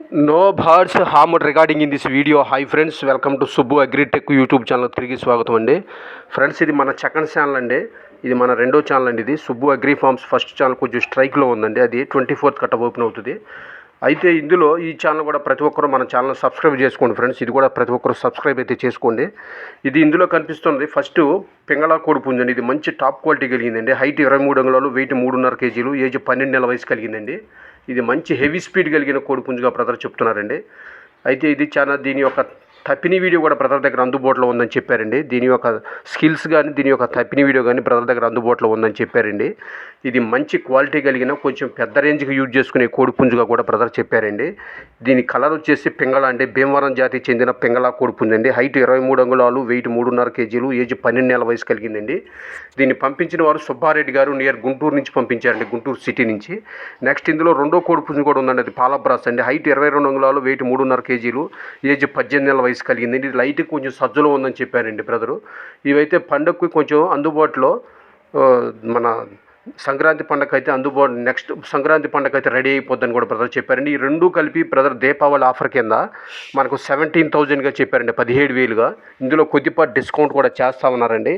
No birds harm recording in this video hi friends welcome to Subbu agritech YouTube channel తిరిగి స్వాగతం అండి. Friends ఇది మన second channel అండి. ఇది మన రెండో ఛానల్ అండి ఇది. Subbu agri farms first channel కొంచెం స్ట్రైక్లో ఉందండి. అది ట్వంటీ ఫోర్త్ కట్ట ఓపెన్ అవుతుంది. అయితే ఇందులో ఈ ఛానల్ కూడా ప్రతి ఒక్కరు మన ఛానల్ సబ్స్క్రైబ్ చేసుకోండి ఫ్రెండ్స్. ఇది కూడా ప్రతి ఒక్కరు సబ్స్క్రైబ్ అయితే చేసుకోండి. ఇది ఇందులో కనిపిస్తుంది. ఫస్ట్ పింగళా కోడి పుంజండి ఇది మంచి టాప్ క్వాలిటీ కలిగిందండి. హైట్ ఇరవై మూడు అంగుళాలు వెయిట్ మూడున్నర కేజీలు ఏజ్ పన్నెండు నెలల వయసు కలిగిందండి. ఇది మంచి హెవీ స్పీడ్ కలిగిన కోడి పుంజుగా బ్రదర్ చెప్తున్నారండి. అయితే ఇది చాలా దీని యొక్క తప్పిన వీడియో కూడా బ్రదర్ దగ్గర అందుబాటులో ఉందని చెప్పారండి. దీని యొక్క స్కిల్స్ కానీ దీని యొక్క తప్పిన వీడియో కానీ బ్రదర్ దగ్గర అందుబాటులో ఉందని చెప్పారండి. ఇది మంచి క్వాలిటీ కలిగిన కొంచెం పెద్ద రేంజ్కి యూజ్ చేసుకునే కోడి పుంజుగా కూడా బ్రదర్ చెప్పారండి. దీని కలర్ వచ్చేసి పింగళ అంటే భీమవరం జాతికి చెందిన పింగళ కోడి పుంజు హైట్ ఇరవై మూడు అంగుళాలు వెయిట్ మూడున్నర కేజీలు ఏజ్ పన్నెండు నెలల వయసు కలిగిందండి. దీన్ని పంపించిన వారు సుబ్బారెడ్డి గారు నియర్ గుంటూరు నుంచి పంపించారండి గుంటూరు సిటీ నుంచి. నెక్స్ట్ ఇందులో రెండో కోడి పుంజు కూడా ఉందండి. అది పాలబ్రాస్ అండి. హైట్ ఇరవై రెండు అంగుళాలు వెయిట్ మూడున్నర కేజీలు ఏజ్ పద్దెనిమిది నెలల వయసు కలిగింది. ఇది లైట్ కొంచెం సజ్జలో ఉందని చెప్పారండి బ్రదరు. ఇవైతే పండగకి కొంచెం అందుబాటులో మన సంక్రాంతి పండగ అయితే అందుబాటు నెక్స్ట్ సంక్రాంతి పండగ అయితే రెడీ అయిపోద్దని కూడా బ్రదర్ చెప్పారండి. ఈ రెండు కలిపి బ్రదర్ దీపావళి ఆఫర్ కింద మనకు సెవెంటీన్ థౌజండ్గా చెప్పారండి పదిహేడు వేలుగా. ఇందులో కొద్దిపాటి డిస్కౌంట్ కూడా చేస్తా ఉన్నారండి.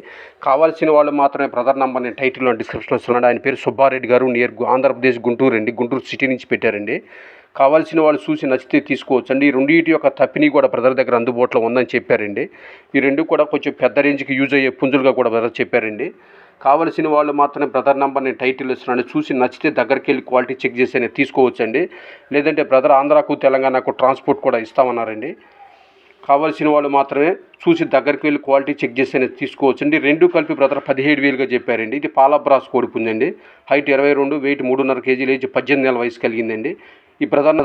కావాల్సిన వాళ్ళు మాత్రమే బ్రదర్ నంబర్ నేను టైటిల్లో డిస్క్రిప్షన్లో వస్తున్నాను ఆయన పేరు సుబ్బారెడ్డి గారు నియర్ ఆంధ్రప్రదేశ్ గుంటూరు అండి. గుంటూరు సిటీ నుంచి పెట్టారండి. కావాల్సిన వాళ్ళు చూసి నచ్చితే తీసుకోవచ్చు అండి ఈ రెండింటి యొక్క తప్పిని కూడా బ్రదర్ దగ్గర అందుబాటులో ఉందని చెప్పారండి. ఈ రెండు కూడా కొంచెం పెద్ద రేంజ్కి యూజ్ అయ్యే పుంజులుగా కూడా బ్రదర్ చెప్పారండి. కావలసిన వాళ్ళు మాత్రమే బ్రదర్ నెంబర్ నేను టైటిల్ ఇస్తున్నాను చూసి నచ్చితే దగ్గరికి వెళ్ళి క్వాలిటీ చెక్ చేసి అనేది తీసుకోవచ్చండి. లేదంటే బ్రదర్ ఆంధ్రాకు తెలంగాణకు ట్రాన్స్పోర్ట్ కూడా ఇస్తామన్నారండి. కావాల్సిన వాళ్ళు మాత్రమే చూసి దగ్గరికి వెళ్ళి క్వాలిటీ చెక్ చేసి అనేది తీసుకోవచ్చండి. రెండు కలిపి బ్రదర్ పదిహేడు వేలుగా చెప్పారండి. ఇది పాలబ్రాస్ కోడి హైట్ ఇరవై రెండు వెయిట్ మూడున్నర కేజీలు ఏజ్ పద్దెనిమిది నెలల వయసు కలిగిందండి. ఈ ప్రధాన